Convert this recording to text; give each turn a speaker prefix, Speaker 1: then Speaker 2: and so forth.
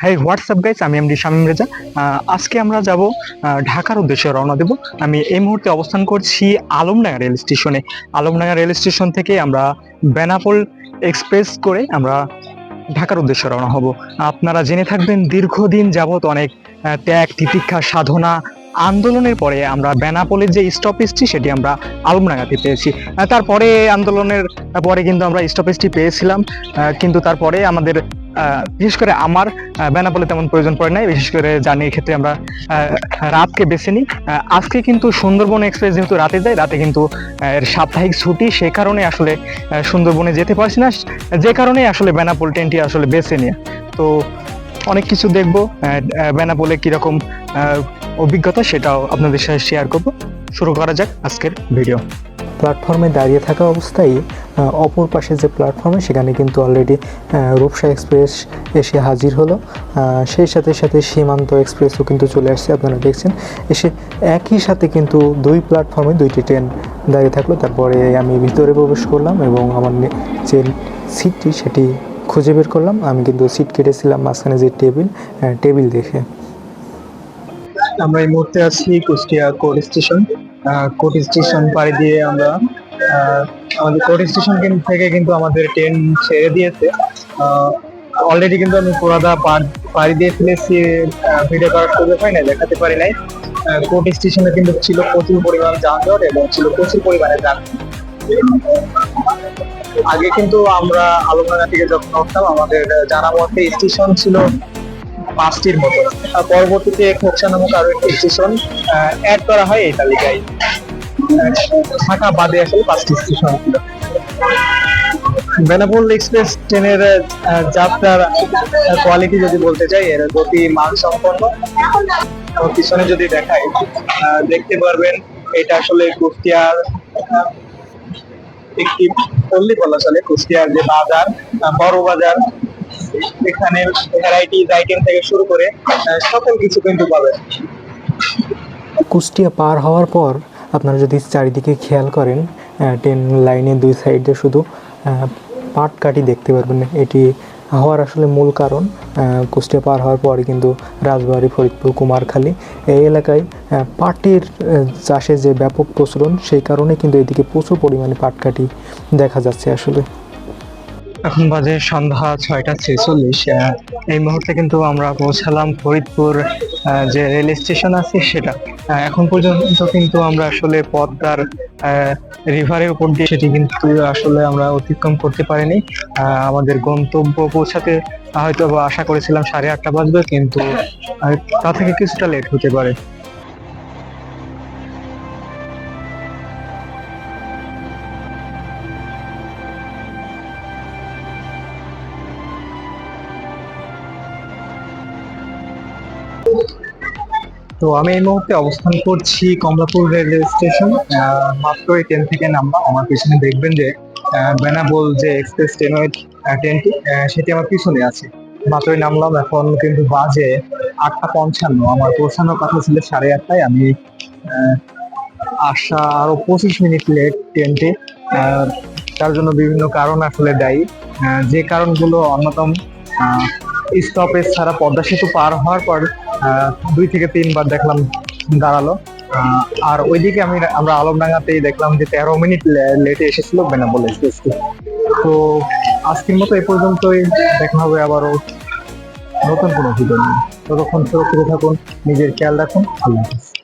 Speaker 1: হ্যাঁ WhatsApp guys আমি MD Shamim Reza আজকে আমরা যাব ঢাকার উদ্দেশ্যে রওনা দেব। আমি এই মুহূর্তে অবস্থান করছি আলমডাঙ্গা রেল স্টেশনে। আলমডাঙ্গা রেল স্টেশন থেকে আমরা বেনাপোল এক্সপ্রেস করে আমরা ঢাকার উদ্দেশ্যে রওনা হব। আপনারা জেনে থাকবেন, দীর্ঘদিন যাবত অনেক ত্যাগ, তিতিক্ষা, সাধনা, আন্দোলনের পরে আমরা বেনাপোলের যে স্টপেজটি সেটি আমরা আলমডাঙ্গাতে পেয়েছি। তারপরে আন্দোলনের পরে কিন্তু আমরা স্টপেজটি পেয়েছিলাম। কিন্তু তারপরে আমাদের বিশেষ করে আমার বেনাপোলে তেমন প্রয়োজন পড়ে নাই। বিশেষ করে জানি ক্ষেত্রে আমরা রাতকে বেছে নিই। আজকে কিন্তু সুন্দরবন এক্সপ্রেস যেহেতু রাতে যায় রাতে কিন্তু সাপ্তাহিক ছুটি, সে কারণে আসলে সুন্দরবনে যেতে পারছি না। যে কারণে আসলে বেনাপোল ট্রেনটি আসলে বেছে নিয়ে। তো অনেক কিছু দেখব বেনাপোলে কীরকম অভিজ্ঞতা সেটাও আপনাদের সাথে শেয়ার করব। শুরু করা যাক আজকের ভিডিও
Speaker 2: প্ল্যাটফর্মে দাঁড়িয়ে থাকা অবস্থায় অপর পাশে যে প্ল্যাটফর্মে, সেখানে কিন্তু অলরেডি রূপসা এক্সপ্রেস এসে হাজির হলো। সেই সাথে সাথে সীমান্ত এক্সপ্রেসও কিন্তু চলে আসছে, আপনারা দেখছেন। এসে একই সাথে কিন্তু দুই প্ল্যাটফর্মে দুইটি ট্রেন দাঁড়িয়ে থাকল। তারপরে আমি ভিতরে প্রবেশ করলাম এবং আমার যে সিটটি, সেটি খুঁজে বের করলাম। আমি কিন্তু সিট কেটেছিলাম মাঝখানে যে টেবিল টেবিল দেখে।
Speaker 1: আমরা এই মুহূর্তে আছি Kushtia court station. Court station পাড়ি দিয়ে আমরা আমাদের কোর্ট স্টেশন থেকে কিন্তু আমাদের ট্রেন ছেড়ে দিয়েছে। অলরেডি কিন্তু আমি পুরাদা পার- পাড়ি দিয়ে ফেলেছি ভিডিও করার সুযোগ হয় না দেখাতে পারি নাই। কোর্ট স্টেশনে কিন্তু ছিল প্রচুর পরিমাণ যানজট এবং ছিল প্রচুর পরিমাণে যান। আগে কিন্তু আমরা আলমডাঙ্গা থেকে যখন উঠতাম, আমাদের জানা মতে স্টেশন ছিল পাঁচটির মতো। পরবর্তীতে খোকসা নামক আরও একটি স্টেশন অ্যাড করা হয় এই তালিকায়। ঢাকা বাদে আসলে পাঁচটি স্টেশন ছিল বেনাপোল এক্সপ্রেস ট্রেনের যাত্রার কোয়ালিটি যদি বলতে চাই, এর গতি, মান সম্পন্ন। পিছনে যদি দেখাই দেখতে পারবেন, এটা আসলে কুষ্টিয়ার একটি পল্লী বলা চলে কুষ্টিয়ার যে বাজার বড় বাজার এখানে ভ্যারাইটিজ আইটেম থেকে শুরু করে সকল কিছু কিন্তু পাবেন।
Speaker 2: কুষ্টিয়া পার হওয়ার পর আপনারা যদি চারিদিকে খেয়াল করেন ট্রেন লাইনের দুই সাইডে শুধু পাট পাটকাঠি দেখতে পারবেন। এটি হওয়ার আসলে মূল কারণ। কুষ্টিয়া পার হওয়ার পরে কিন্তু রাজবাড়ি, ফরিদপুর, কুমারখালী এই এলাকায় পাটের চাষে যে ব্যাপক প্রচলন, সেই কারণে কিন্তু এদিকে প্রচুর পরিমাণে পাটকাঠি দেখা যাচ্ছে আসলে।
Speaker 1: এখন বাজে সন্ধ্যা ছয়টা ছেচল্লিশ এই মুহূর্তে কিন্তু আমরা পৌঁছালাম ফরিদপুর যে রেল স্টেশন আছে সেটা। এখন পর্যন্ত কিন্তু আমরা আসলে পদ্মার রিভারের উপর দিয়ে সেটি কিন্তু আসলে আমরা অতিক্রম করতে পারিনি। আমাদের গন্তব্য পৌঁছাতে হয়তো আশা করেছিলাম সাড়ে আটটা বাজবে, কিন্তু তা থেকে কিছুটা লেট হতে পারে। তো আমি এই মুহূর্তে অবস্থান করছি কমলাপুর রেলওয়ে স্টেশন মাত্র এই ট্রেন থেকে নামলাম। আমার পিছনে দেখবেন যে আহ, বেনাপোল যে এক্সপ্রেস ট্রেন ট্রেনটি সেটি আমার পিছনে আছে। মাত্রই নামলাম এখন কিন্তু বাজে আটটা পঞ্চান্ন। আমার পৌঁছানোর কথা ছিল সাড়ে আটটায়। আমি আসা আরও পঁচিশ মিনিট লেট ট্রেনটি তার জন্য বিভিন্ন কারণ আসলে দায়ী। যে কারণগুলো অন্যতম স্টপেজ ছাড়া পদ্মা সেতু পার হওয়ার পর দুই থেকে তিনবার দেখলাম দাঁড়াল। আর ওইদিকে আমি আমরা আলমডাঙ্গাতেই দেখলাম যে তেরো মিনিট লেটে এসেছিল বেনাপোল এক্সপ্রেসটি তো আজকের মতো এ পর্যন্তই, দেখা হবে আবারও নতুন কোনো ভিডিও নিয়ে। ততক্ষণ সুরক্ষিত থাকুন, নিজের খেয়াল রাখুন, আল্লাহ হাফিজ।